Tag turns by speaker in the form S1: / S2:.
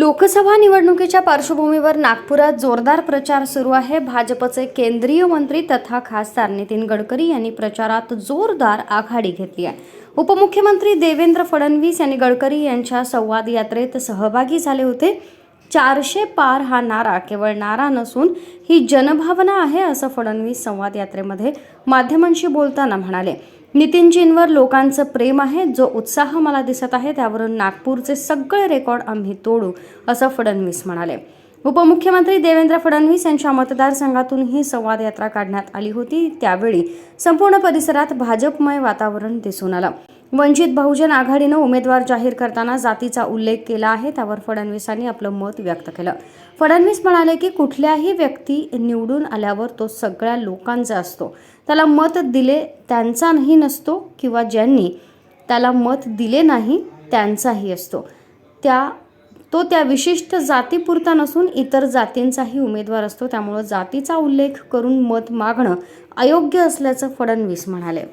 S1: लोकसभा निवडणुकीच्या पार्श्वभूमीवर नागपुरात जोरदार प्रचार सुरू आहे. भाजपचे केंद्रीय मंत्री तथा खासदार नितीन गडकरी यांनी प्रचारात जोरदार आघाडी घेतली आहे. उपमुख्यमंत्री देवेंद्र फडणवीस यांनी गडकरी यांच्या संवाद यात्रेत सहभागी झाले होते. चारशे पार हा नारा केवळ नारा नसून ही जनभावना आहे असं फडणवीस संवाद यात्रेमध्ये माध्यमांशी बोलताना म्हणाले. नितीनजींवर लोकांचं प्रेम आहे जो उत्साह मला दिसत आहे त्यावरून नागपूरचे सगळे रेकॉर्ड आम्ही तोडू असं फडणवीस म्हणाले. उपमुख्यमंत्री देवेंद्र फडणवीस यांच्या मतदारसंघातून ही संवाद यात्रा काढण्यात आली होती. त्यावेळी संपूर्ण परिसरात भाजपमय वातावरण दिसून आलं. वंचित बहुजन आघाडीनं उमेदवार जाहीर करताना जातीचा उल्लेख केला आहे. त्यावर फडणवीसांनी आपलं मत व्यक्त केलं. फडणवीस म्हणाले की कुठल्याही व्यक्ती निवडून आल्यावर तो सगळ्या लोकांचा असतो. त्याला मत दिले त्यांचाही नसतो किंवा ज्यांनी त्याला मत दिले नाही त्यांचाही असतो. त्या तो त्या विशिष्ट जातीपुरता नसून इतर जातींचाही उमेदवार असतो. त्यामुळं जातीचा उल्लेख करून मत मागणं अयोग्य असल्याचं फडणवीस म्हणाले.